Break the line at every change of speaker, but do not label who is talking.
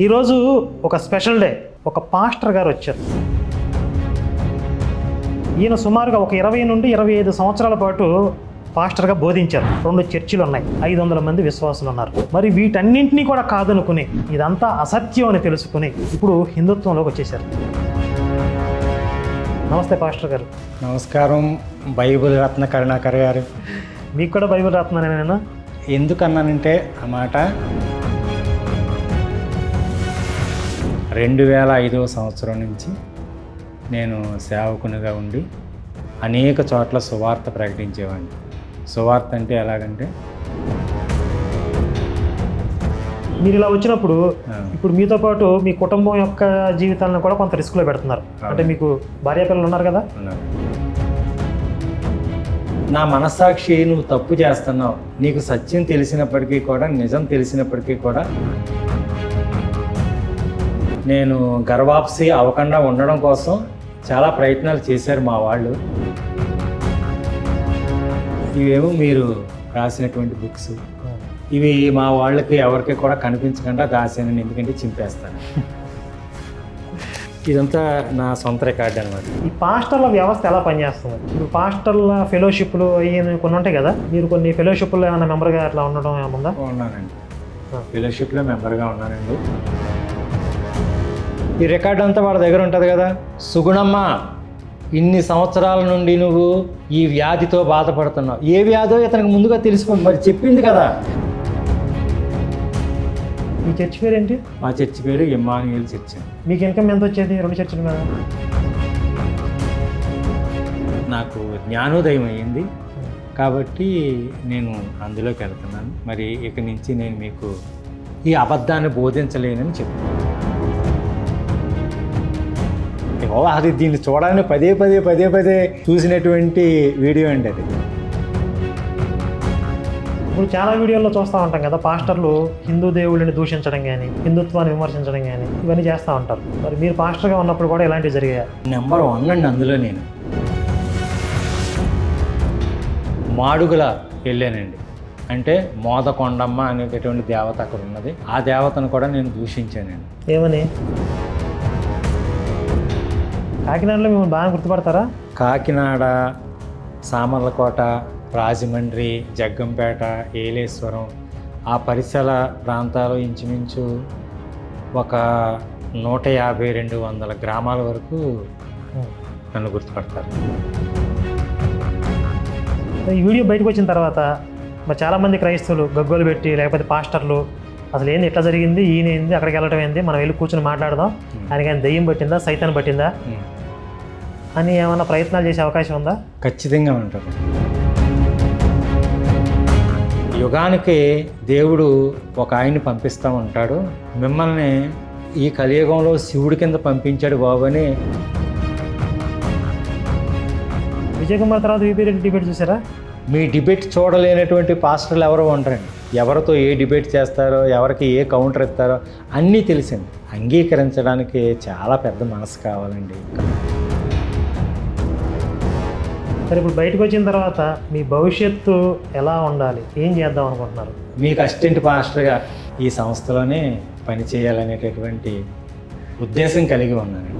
ఈరోజు ఒక special day. ఒక పాస్టర్ గారు వచ్చారు. ఈయన సుమారుగా ఒక ఇరవై నుండి ఇరవై ఐదు సంవత్సరాల పాటు పాస్టర్గా బోధించారు. రెండు చర్చిలు ఉన్నాయి. ఐదు వందల మంది విశ్వాసులు ఉన్నారు. మరి వీటన్నింటినీ కూడా కాదనుకుని ఇదంతా అసత్యం అని తెలుసుకుని ఇప్పుడు హిందుత్వంలోకి వచ్చేసారు నమస్తే పాస్టర్ గారు.
నమస్కారం. బైబిల్ రత్న కరుణాకర్ గారు.
మీకు కూడా బైబిల్ నేను
ఎందుకన్నానంటే ఆ మాట రెండు వేల ఐదవ సంవత్సరం నుంచి నేను సేవకునిగా ఉండి అనేక చోట్ల సువార్త ప్రకటించేవాడిని. సువార్త అంటే ఎలాగంటే
మీరు ఇలా వచ్చినప్పుడు ఇప్పుడు మీతో పాటు మీ కుటుంబం యొక్క జీవితాలను కూడా కొంత రిస్క్లో పెడుతున్నారు. అంటే మీకు భార్య పిల్లలు ఉన్నారు కదా.
నా మనస్సాక్షి నువ్వు తప్పు చేస్తున్నావు. నీకు సత్యం తెలిసినప్పటికీ కూడా నిజం తెలిసినప్పటికీ కూడా నేను గర్వాప్సి అవ్వకుండా ఉండడం కోసం చాలా ప్రయత్నాలు చేశారు మా వాళ్ళు. ఇవేమో మీరు రాసినటువంటి బుక్స్. ఇవి మా వాళ్ళకి ఎవరికి కూడా కనిపించకుండా రాశాను ఎందుకంటే చింపేస్తాను. ఇదంతా నా సొంత రికార్డ్ అనమాట
ఈ పాస్టర్ల వ్యవస్థ ఎలా పనిచేస్తుంది? ఇప్పుడు పాస్టర్ల ఫెలోషిప్లు అయ్యి కొన్ని ఉంటాయి కదా? మీరు కొన్ని ఫెలోషిప్లో ఏమైనా మెంబర్గా అట్లా ఉండడం ఏమైనా ఉందా?
ఉన్నానండి. ఫెలోషిప్లో మెంబర్గా ఉన్నానండి. ఈ రికార్డ్ అంతా వాళ్ళ దగ్గర ఉంటుంది కదా. సుగుణమ్మ ఇన్ని సంవత్సరాల నుండి నువ్వు ఈ వ్యాధితో బాధపడుతున్నావు. ఏ వ్యాధో ఇతనికి ముందుగా తెలుసుకో మరి చెప్పింది కదా.
ఈ చర్చ్ పేరు ఏంటి?
మా చర్చి పేరు ఇమ్మానుయేల్ చర్చ్
మీకు ఇన్కమ్ ఎంత వచ్చేది? రెండు చర్చిల మీద
నాకు జ్ఞానోదయం అయ్యింది. కాబట్టి నేను అందులోకి వెళ్తున్నాను. మరి ఇక నుంచి నేను మీకు ఈ అబద్ధాన్ని బోధించలేనని చెప్తున్నాను ఓ అది దీన్ని చూడాలని పదే పదే పదే పదే చూసినటువంటి వీడియో అండి అది.
ఇప్పుడు చాలా వీడియోల్లో చూస్తూ ఉంటాం కదా పాస్టర్లు హిందూ దేవుళ్ళని దూషించడం కానీ హిందుత్వాన్ని విమర్శించడం కానీ ఇవన్నీ చేస్తూ ఉంటారు. మరి మీరు పాస్టర్గా ఉన్నప్పుడు కూడా ఇలాంటివి జరిగాయి?
నెంబర్ వన్ అండి అందులో నేను. మాడుగుల వెళ్ళానండి. అంటే మోదకొండమ్మ అనేటటువంటి దేవత అక్కడ ఉన్నది. ఆ దేవతను కూడా నేను దూషించానండి.
ఏమని? కాకినాడలో మిమ్మల్ని బాగా గుర్తుపడతారా?
కాకినాడ సామర్లకోట రాజమండ్రి జగ్గంపేట ఏలేశ్వరం ఆ పరిసర ప్రాంతాలు ఇంచుమించు ఒక నూట యాభై రెండు వందల గ్రామాల వరకు నన్ను గుర్తుపడతారు.
ఈ వీడియో బయటకు వచ్చిన తర్వాత మరి చాలామంది క్రైస్తవులు గగ్గోలు పెట్టి లేకపోతే పాస్టర్లు అసలు ఏంది ఎట్లా జరిగింది? ఈయన ఏంది? అక్కడికి వెళ్ళటం ఏంది? మనం వెళ్ళి కూర్చొని మాట్లాడదాం. ఆయనకి ఆయన దెయ్యం పట్టిందా? సైతాన్ని పట్టిందా. అని ఏమైనా ప్రయత్నాలు చేసే అవకాశం ఉందా?
ఖచ్చితంగా ఉంటుంది యుగానికి దేవుడు ఒక ఆయన్ని పంపిస్తూ ఉంటాడు. మిమ్మల్ని ఈ కలియుగంలో శివుడి కింద పంపించాడు బాబు అని.
విజయ్ కుమార్ తర్వాత వీపీ రెడ్డి డిబేట్ చూసారా?
మీ డిబేట్ చూడలేనటువంటి పాస్టర్లు ఎవరో ఉండరండి. ఎవరితో ఏ డిబేట్ చేస్తారో ఎవరికి ఏ కౌంటర్ ఇస్తారో అన్నీ తెలిసింది. అంగీకరించడానికి చాలా పెద్ద మనసు కావాలండి.
సరే ఇప్పుడు బయటకు వచ్చిన తర్వాత మీ భవిష్యత్తు ఎలా ఉండాలి? ఏం చేద్దాం అనుకుంటున్నారు?
మీకు అసిస్టెంట్ పాస్టర్గా ఈ సంస్థలోనే పని చేయాలనేటటువంటి ఉద్దేశం కలిగి ఉన్నాను